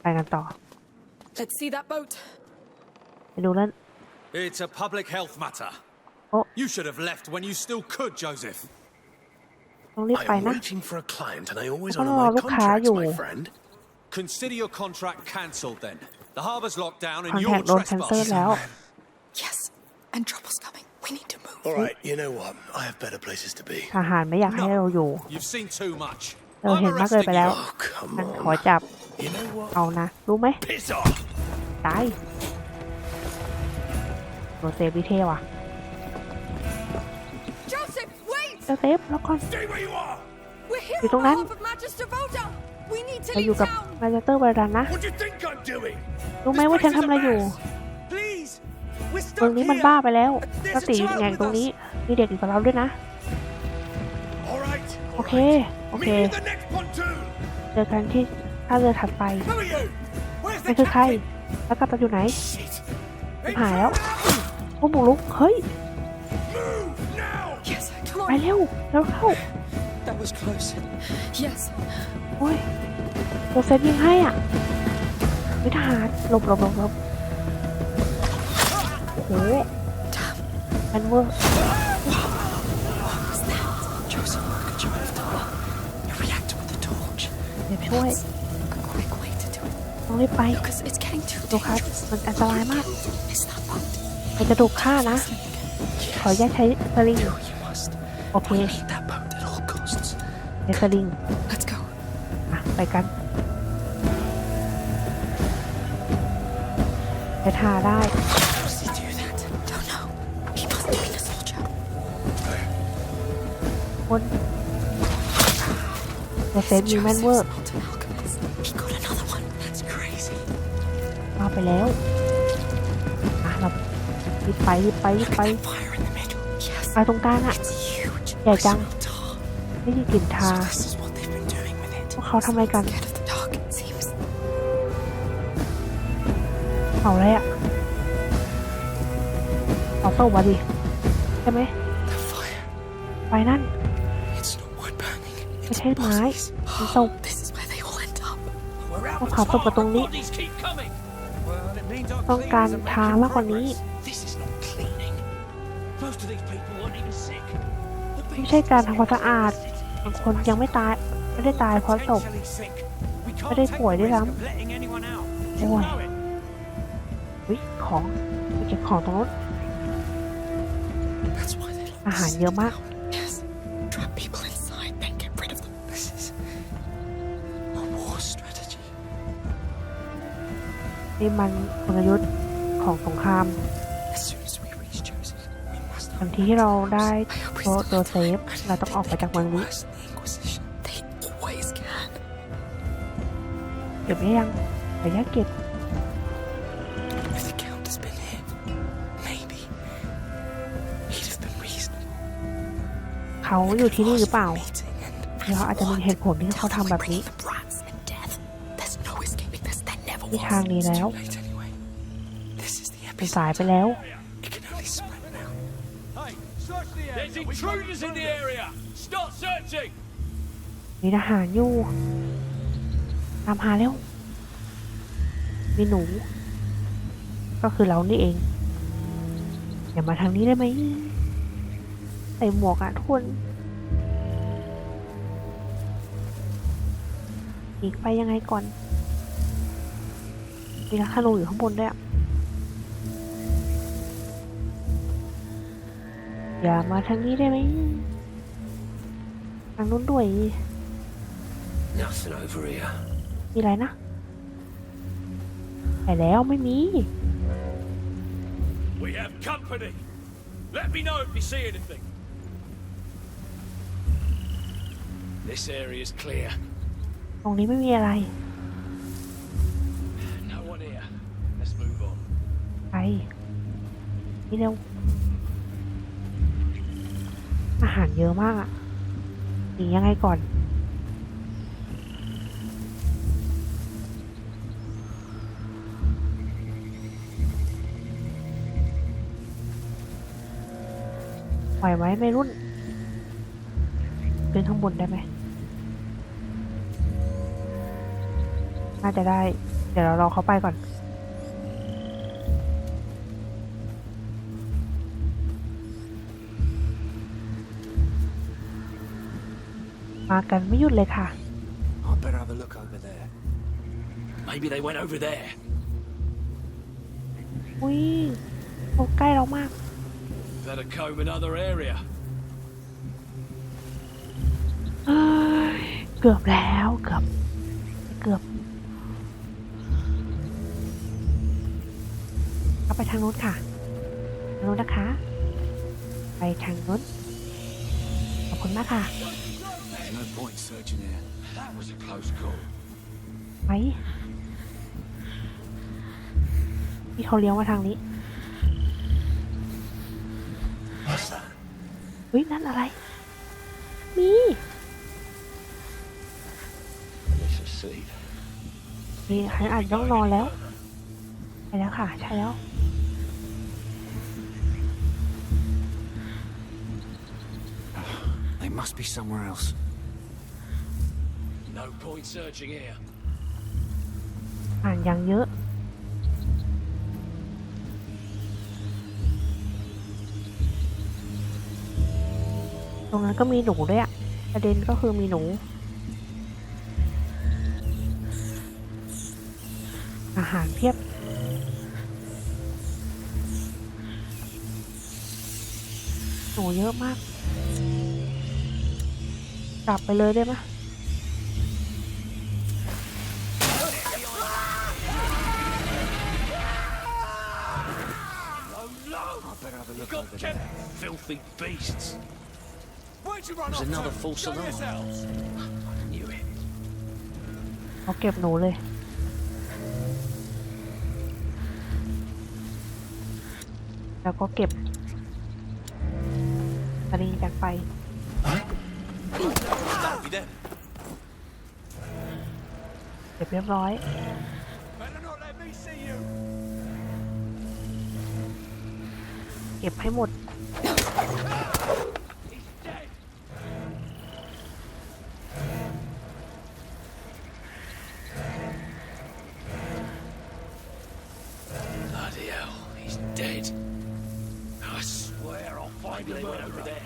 ไปกันต่อ Let's see that boat. ไปดูแล้ว It's a public health matter. Oh. You should have left when you still could, Joseph. ต้องรีบไป I'm นะ waiting for a client and I always ก็ honor รอ my ลูกค้า contracts, อยู่ my friend. Consider your contract cancelled then. The harbour's locked down คอน and แทค you're โดนแคนเซิล trespassing. แล้ว Yes, and trouble's coming. We need to move. All right, you know what? I have better places to be. ทหารไม่อยากให้เราอยู่ You've seen too much. เรา I'm เห็นมากเกิน arresting ไปแล้ว you. Oh, come มันขอ on. จับ You know what? เอานะ รู้ไหม Piss off! ตายโดนเซฟวิเทว่ะ Joseph, wait! เจ้าเซฟแล้วก่อน Stay where you are! We're here You're on doing behalf of Magister Vota. We need to เราอยู่ leave กับ town. มาเตอร์บรันนะ What do you think I'm doing? รู้ไหมว่าฉันทำอะไรอยู่ Please, we're ตรง stuck นี้มัน here. บ้าไปแล้ว There's ส a ติ child แงง with ตรงนี้ us. มีเด็กอยู่กับเราด้วยนะ All right. โอ all เค right. โอเค Meet me at the next pontoon. เจอกันที่ ท่าเรือถัดไป Who are you? Where's นั่ the นคือใคร captain? แล้วกัปตันอยู่ไหน Shit. หายแล้วผู้บุกรุกเฮ้ย Move now! Yes, come ไป on. เร็วเร็วเข้า That was close. Yes. โอ้ยโดนเซฟยิงให้อะวิทหารหลบหลบหลบหลบโอ้โหแอนเวอร์ Joseph, could you have done a reactor with the torch? เดี๋ยวช่วย do it. ต้องรีบไป Because it's getting too ดูครับ dangerous. มันอันตรายมาก Miss that boat. มันจะถูกฆ่านะ ขออนุญาตใช้สลิง You must. โอเค We need that boat at all costs. ใช้สลิง Let's go. อะไปกันไปทาได้ How does he do that? Don't know. He must have been a soldier. คนโดนเซฟยิงแม่นเวอร์ Joseph's ไปแล้วอะเรารีบไปรีบไปรีบไป Fire in the middle. Yes. ไปตรงกลางอะ It's huge. Yeah, I Jang. smell tar. ไม่มีกลิ่นทา So this is what they've been doing with it. พวกเขาทำอะไรกัน Scared of the dark, it seems. เผาอะไรอะเผาศพวะดิใช่ไหม The fire. ไฟนั่น It's not wood burning. ไม่ It's ใช่ไม้ bodies. เป็นศพ This is where they all end up. We're out ต้อง of เผาศพ time. กับตรงนี้ ต้องการ cleaners are ทา making มากกว่านี้ progress. This is not cleaning. Most of these people aren't even sick. The ไม่ใช่การทำความสะอาดบางคนยังไม่ตายไม่ได้ตายเพราะศพ potentially sick. We ไม่ได้ can't ป่วย take ด้วย the ซ้ risk of letting anyone out. ำไม่ไหว Know it. วิของไปเก็บของตรงนู้น That's why they lock อาหารเยอะมาก นี่มันกลยุทธ์ของสงคราม As soon as we reach Joseph, we must ทันทีที่เราได้ I hope โจ he's โจเซฟ เราต้องออกไปจากเมืองนี้ worse than the Inquisition. They always can. เก็บได้ยังขออนุญาตเก็บ If the Count has been here, maybe he'd have been reasonable. เขาอยู่ที่นี่หรือเปล่า Meeting and แล้วอาจจะมีเหตุผลที่เขาทำแบบนี้ this. There never มี was. ทางนี้แล้ว late anyway. This is the เป็น epicenter. สายไปแล้ว It can only spread now. Hey, search the area. There's intruders in the area. Start searching. มีทหารอยู่ ตามหาเร็วมีหนู ก็คือเรานี่เอง อย่ามาทางนี้ได้ไหมใส่หมวกอะทุกคนหนีไปยังไงก่อน มีลักขนูอยู่ข้างบนด้วยอะอย่ามาทางนี้ได้ไหมทางนู้นด้วย Nothing over here. มีอะไรนะไปแล้วไม่มี We have company. Let me know if you see anything. This area's clear. ตรงนี้ไม่มีอะไร นี่เร็ว อาหารเยอะมากอะหนียังไงก่อน ไหวไหมไม่รุ่นขึ้นข้างบนได้ไหม น่าจะได้ เดี๋ยวเรารอเขาไปก่อน มากันไม่หยุดเลยค่ะ I'd better have a look over there. Maybe they went over there. อุ้ยเขาใกล้เรามาก Better comb another area. เอ้ยเกือบแล้วเกือบ เกือบเอาไปทางนู้นค่ะทางนู้นนะคะ ไปทางนู้นขอบคุณมากค่ะ There's no point searching here. That was a close call. ไปที่เขาเลี้ยวมาทางนี้ What's that? เฮ้ยนั่นอะไร มี Let's asleep. มีใครอาจต้องนอนแล้วใช่แล้วค่ะ ใช่แล้ว They must be somewhere else. No point searching here. อ่านยังเยอะ ตรงนั้นก็มีหนูด้วยอะประเด็นก็คือมีหนู อาหารเพียบ หนูเยอะมาก กลับไปเลยได้ไหม better have a look Got over there. kept filthy beasts. Where'd you run There's off another to? false Show alarm. yourselves. I knew it. เขาเก็บหนูเลย แล้วก็เก็บสลิงจากไฟ That'll be them. เก็บเรียบร้อย ก็บให้หมด He's dead. Bloody hell, he's dead. I swear I'll find him went over there.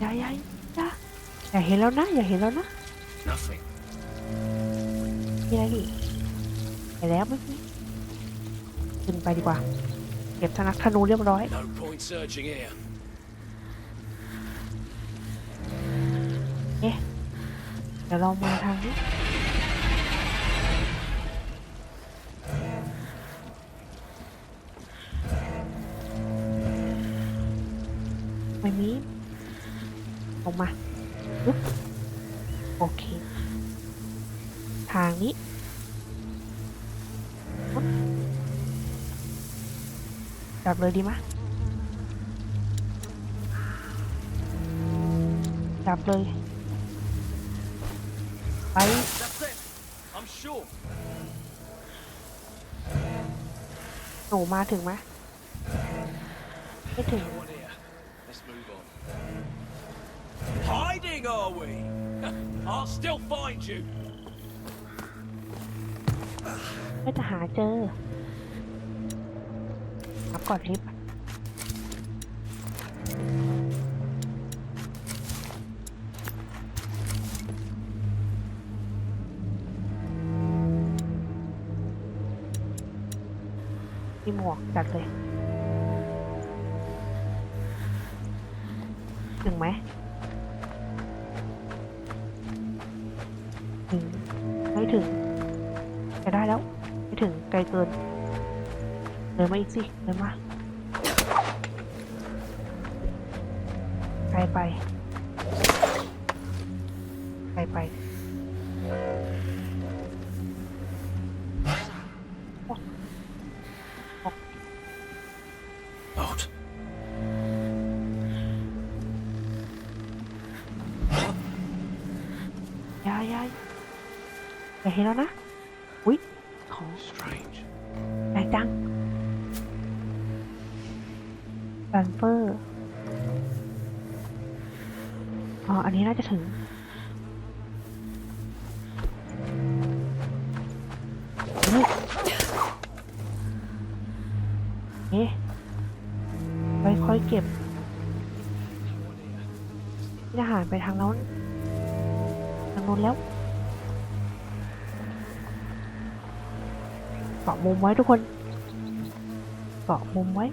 อย่าอย่าอย่าอย่าเห็นแล้วนะ อย่าเห็นแล้วนะ Nothing. มีอะไรอีก ไปดีกว่า เก็บธนักธนูเรียบร้อย No point searching here. เอ๊ะเดี๋ยวเรามาทางนี้ เลยดีมะจับเลย ไป That's it. I'm sure. หนูมาถึงไหมไม่ถึง No one here. Let's move on. Hiding, are we? I'll still find you. ไม่จะหาเจอ รับก่อนลิฟต์มีหมวกจัดเลย ถึงไหมถึงไม่ถึงจะได้แล้ว ไม่ถึงไกลเกิน เดินมาอีกสิเดินมาไกลไปไกลไป Out. ยายยายอย่าเห็นแล้วนะ เอ๊ะไปค่อยเก็บทหายไปทางโน้นทางโน้นแล้วเกาะมุมไว้ทุกคนเกาะมุมไว้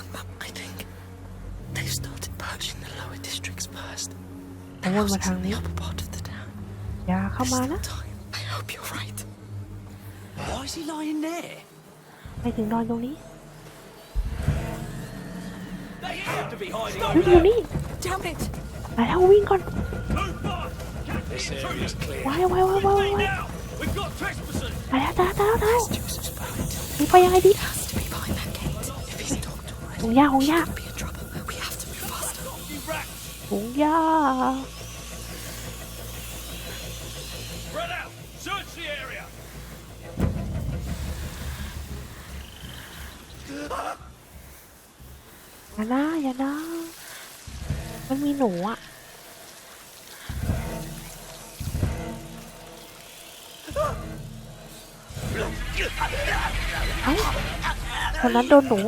and Hugo among them. I think they've started purging the lower districts first. I The want my houses in tongue the in. upper part of the town. อย่าเข้า There's มา still นะ time. I hope you're right. Why is he lying there? ไปถึงนอนตรงนี้ They have to be hiding เฮ้ย over อยู่ there. นี่ Damn it! ไปแล้ววิ่งก่อน Move fast! This area's clear. ไว้ไว้ไว้ไว้ไว้ Quickly now! We've got trespassers! ไปแล้วจ้าจ้ หงยาหงยาหงยาอย่านะอย่านะมันมีหนูอะเอ้าคนนั้นโดนหนู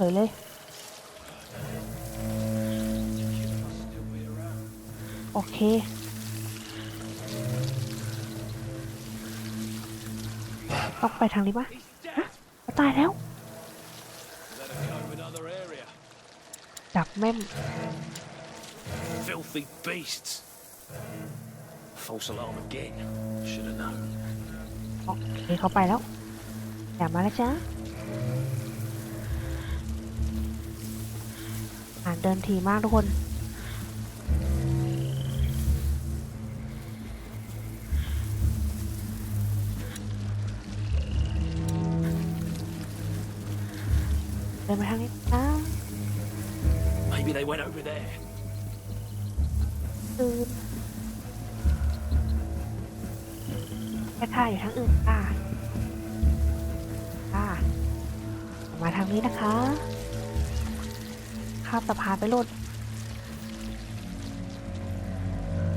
เฉยเลย โอเค ต้องไปทางนี้ปะ He's dead! เขาตายแล้ว Better go another area. จับแม่ม Filthy beasts! False alarm again. Should have known. โอเคเขาไปแล้ว อย่ามาแล้วจ้า อ่านเดินทีมากทุกคน เดินไปทางนี้นะ Maybe they went over there. ตื่นแค่ข้าอยู่ทางอื่นค่ะค่ะมาทางนี้นะคะ ข้ามสะพานไปโลด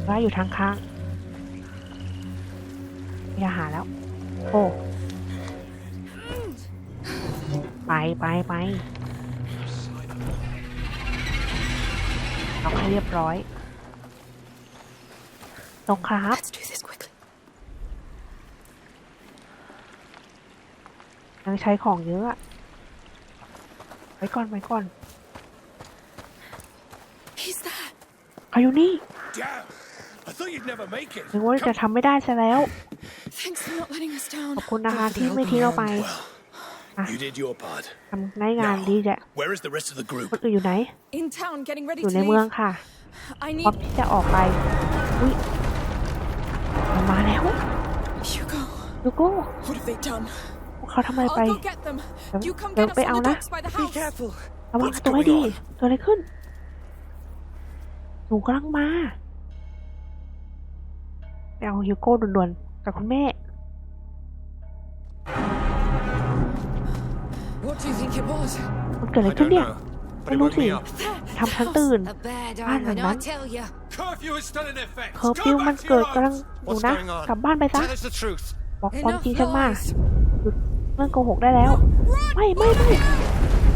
ว่าอยู่ทางข้างอย่าหาแล้ว โอ้ ไปไปไปเอาให้เรียบร้อยตรงครับ Let's do this quickly. ยังใช้ของเยอะอะไว้ก่อนไว้ก่อน He's there. เขาอยู่นี่ Damn! I thought you'd never make it. นึกว่าจะทำไม่ได้ซะแล้ว Thanks for not letting us down. ขอบคุณนะคะที่ไม่ทิ้งเราไป You did your part. ทำได้งานดีแหละ Where is the rest of the คน group? อื่นอยู่ไหน In town, getting ready อยู่ to ในเมือง leave. ค่ะ I พร้อม need ที่จะออกไปอุ้ยมันมาแล้ว Hugo. ลูโก้ What have they done? พวกเขาทำอะไรไป I'll go get them. Don't- You come don't get us be from the out now. docks by the house. ระวัง What's ตัวให้ going ดี on? เกิดอะไรขึ้นห นูกำลังมาไปเอาฮิวโก้ด่วนๆจากคุณแม่ What do you think it was? มันเกิดอะไร I ขึ้น don't เนี่ย know. ไม่ But it รู้ woke สิ me up. ทำฉันตื่น A bad Ah, omen, no, I no. tell you. Curfew is still in effect. เคอร์ฟิวมันเกิดกำลังอยู่นะ กลับบ้านไปซะ Tell us the truth. บอกความจริงฉันมา noise. หยุดเรื่องโกหกได้แล้ว ไม่ไม่ไม่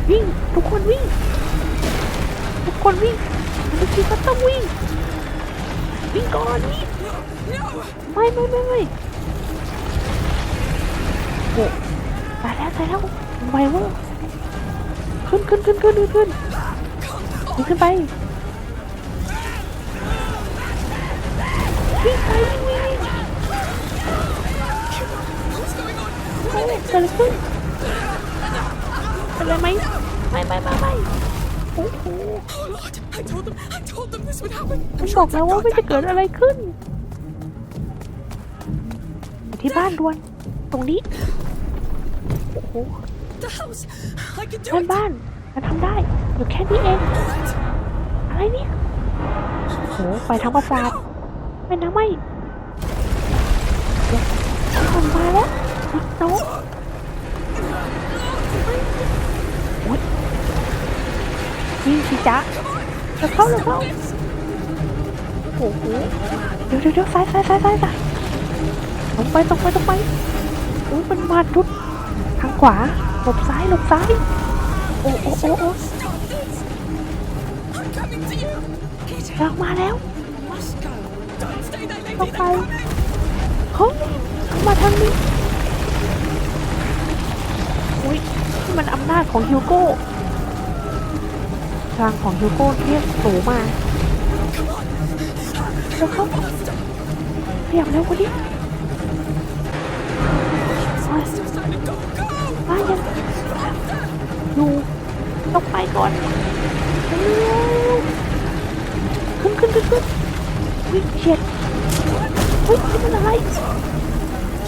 วิ่ง ทุกคนวิ่ง ทุกคนวิ่ง มันทีก็ต้องวิ่ง วิ่งก่อนวิ่งไม่ไม่ไม่ไม่โอ้ตายแล้วตายแล้วมันไวเวอร์ขึ้นขึ้นขึ้นขึ้นขึ้นขึ้นขึ้นไปวิ่งไปวิ่งวิ่งโอ้เกิดอะไรขึ้นเป็นอะไรไหมไม่ไม่ไม่ไม่โอ้โห Oh Lord! I told them. I told them this would happen. ฉั I'm น sure บอก it's แล้วว่าไม่จะเกิดอะไรขึ้นที่บ้านด่วน ตรงนี้ โอ้โห The house. I can do เพื่น it. บ้านฉันทำได้ อยู่แค่นี้เอง What? อะไรเนี่ย โอ้โห ไปทั้งประสาทไม่นะไม่เดี๋ยวมันมาแล้วนโต๊ะโอ๊ย ยิงสิจ๊ะเดี๋ยวเข้าเดี๋ยวเข้าโอ้โหเดี๋ยวเดี๋ยวเดี๋ยวซ้ายซ้ายซ้ายซ้ายซ้ายตรงไปตรงไปตรงไปโอ้ยมันมาทุดทางขวาหลบซ้ายหลบซ้ายโอ้โอ้โอ้โอ้ I'm coming to you. อยากมาแล้ว Must go. Don't stay there, lady. ต้องไปเฮ้ยมาทางนี้อุ้ยมันอำนาจของฮิวโก้ ทางของฮิวโก้เรียกหนูมาเดี๋ยวเขาเรียกแล้วคนนี้ Still standing. Go, go. มายังอยู่ต้องไปก่อนขึ้นขึ้นขึ้นขึ้นวิ่งเฉียดเฮ้ยนี่มันอะไร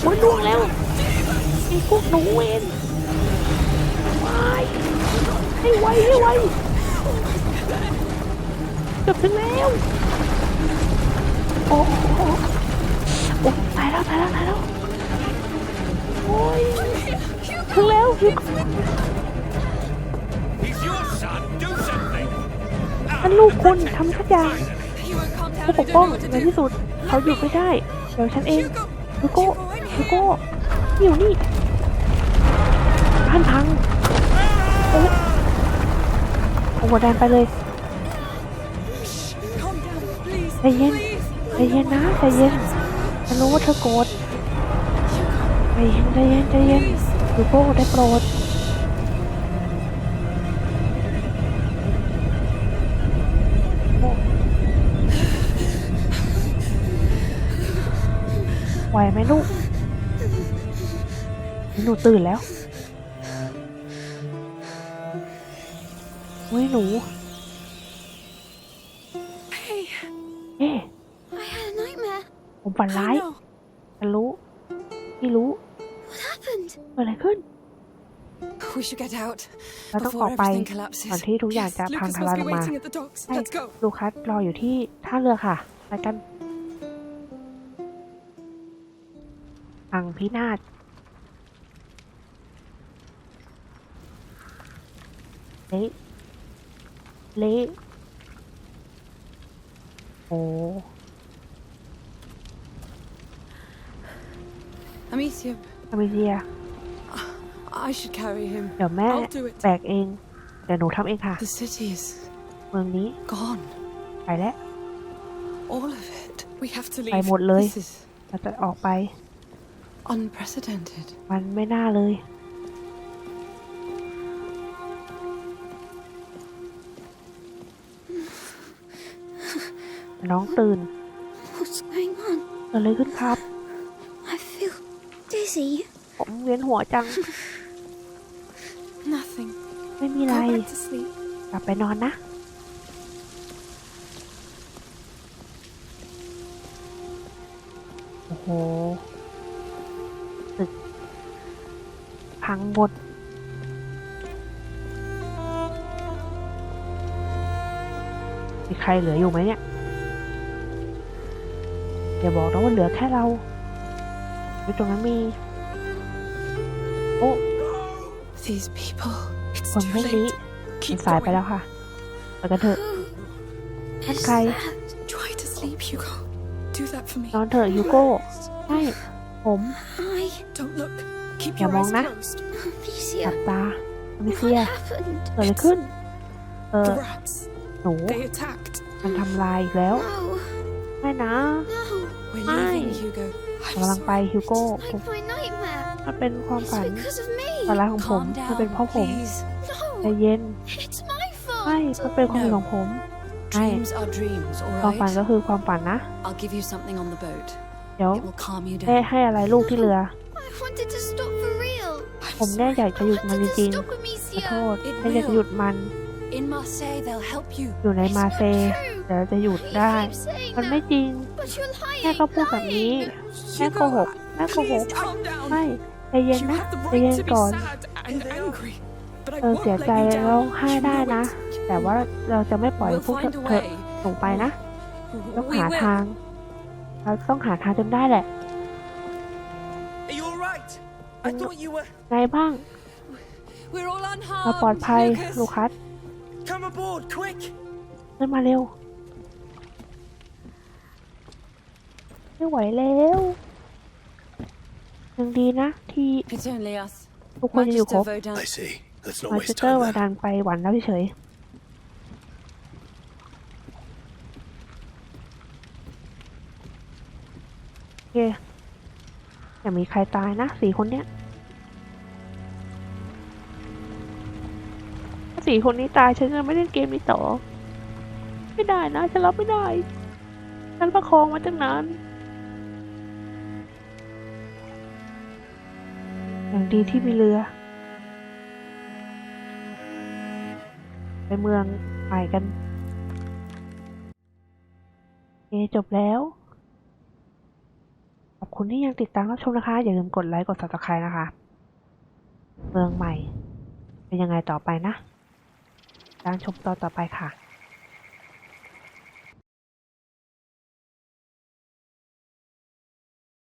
มันล่วงแล้วไอ้พวกหนูเวนไปให้ไวให้ไว กือบถึงแล้วโอ้โหโอ้ตายแล้วตายแล้วตายแล้วโอ้ยถึงแล้วถึง He's your son. Do something. ฉันลูกคุณทำทุกอย่าง You won't calm down. ผู้ป I ก don't ป้อง know what to ใน do. ที่สุด เขาหยุดไม่ได้ เดี๋ยวฉันเอง Hugo. ฮิวโก้ฮิวโก้นี่อยู่นี่บ้านพังโอ้โอ้โหแดนไปเลย Calm down, please. ใจเย็นใจเย็นนะใจเย็นฉันรู้ว่าเธอโกรธใจเย็นใจเย็นใจเย็นฮิวโก้ได้โปรดไหวไหมลูกหนูตื่นแล้วเฮ้ยหนู ฉันรู้พี่รู้ What happened? เกิดอะไรขึ้น We should get out เราต้องอ before อกไป everything ก่อน collapses. ที่ทุกอย่างจะ Yes, พัง Lucas ทลาย must ล be งมา waiting at the docks. ใช่ Let's go. ลูคัสรออยู่ที่ท่าเรือค่ะไปกันพังพินาศ เละเละโอ้ Amicia, อเมเซีย I should carry him. เดี๋ยวแม่ I'll do it. แบกเอง เดี๋ยวหนูทำเองค่ะ The city is เมืองนี้ gone. ไปแล้ว All of it. We have to leave. ไปหมดเลย This is เราจะออกไป unprecedented. มันไม่น่าเลย น้องตื่น What's going on? เกิดอะไรขึ้นครับ I feel dizzy. ผมเวียนหัวจัง Nothing. ไม่มีอะไร Go back to sleep. กลับไปนอนนะ โอ้โหตึกพังหมด มีใครเหลืออยู่ไหมเนี่ยอย่าบอกนะว่าเหลือแค่เราวิตรงนั้นมี โอ้ These people. It's คน too พวกนี้ late. มัน Keep สายไป going. แล้วค่ะไปกันเถอะ Who นั่น is ใคร that? Try to sleep, Hugo. Do that for me. นอนเถอะยูโก้ใช่ผม I, Don't look. Keep Yeah, your eyes Mona. closed. หลั Alicia. บตาอมิเซี What ย happened? เกิดอะไรขึ้น เออ The rats. หนู They attacked. มันทำลายอีกแล้ว No, ไม่นะ no. We're Hi. leaving, Hugo. กำลัง I'm ไป sorry. ฮิวโก้ It's ผม like my nightmare. มันเป็นความ It's ฝัน because of me. ฝันร้ายของผม Calm มันเป็น down, เพราะผม please. ใจ No, เย็น it's my ไม่ fault. มันเป็นความผิดของผมใช่ Dreams are dreams, ความฝัน alright? ก็คือความฝันนะ I'll give you something on the boat. เดี๋ยว It will calm you แม่ down. ให้อะไรลูกที่เรือ I wanted to stop for real. ผมแน่อยากจะหยุด I มันจ wanted ริง to stop ๆขอโท Amicia. ษแม่อยากจะหยุดมัน In Marseille, they'll help you. อยู่ใน It's มา not เซ true. เดี๋ยวจะหยุด You ได้ keep saying มันไม่ that, จริง but you're แม่ lying, ก็พูดแบบนี้ lying. แม่โกหกแม่โกห Please ก calm down. ไม่ ใจเย็น You นะ have the ใจเย็ right น to be ก่อน sad and angry. But I เออ won't เสีย let ใจ you แล้ว down. ให้ You ได้ know นะ it. แต่ว่าเราจะไม่ปล่อย We'll พวก find a เธอ way. หนูไปนะต้อง We หา will. ทาง เราต้องหาทางจนได้แหละ Are you I thought you were. ไงบ้าง We're all เราปลอด unharmed, ภัย Lucas. ลูคัส Come aboard, quick! ขึ้นมาเร็ว ไม่ไหวแล้ว ยังดีนะ ที่ It's only us. ทุกคนยังอยู่ครบ Magister Vaudin. I see. Let's not มาส waste เตอร์ time วา then. ดันไปหวันแล้วเฉย โอเค อย่ามีใครตายนะสี่คนเนี้ย ถ้าสี่คนนี้ตายฉันจะไม่เล่นเกมนี้ต่อ ไม่ได้นะ ฉันรับไม่ได้ ฉันประคองมาตั้งนาน ดีที่มีเรือ ไปเมืองใหม่กันโอจบแล้ว ขอบคุณที่ยังติดตามรับชมนะคะ อย่าลืมกดไลค์ กด subscribe นะคะ เมืองใหม่ เป็นยังไงต่อไปนะตามชมตอนต่อไปค่ะ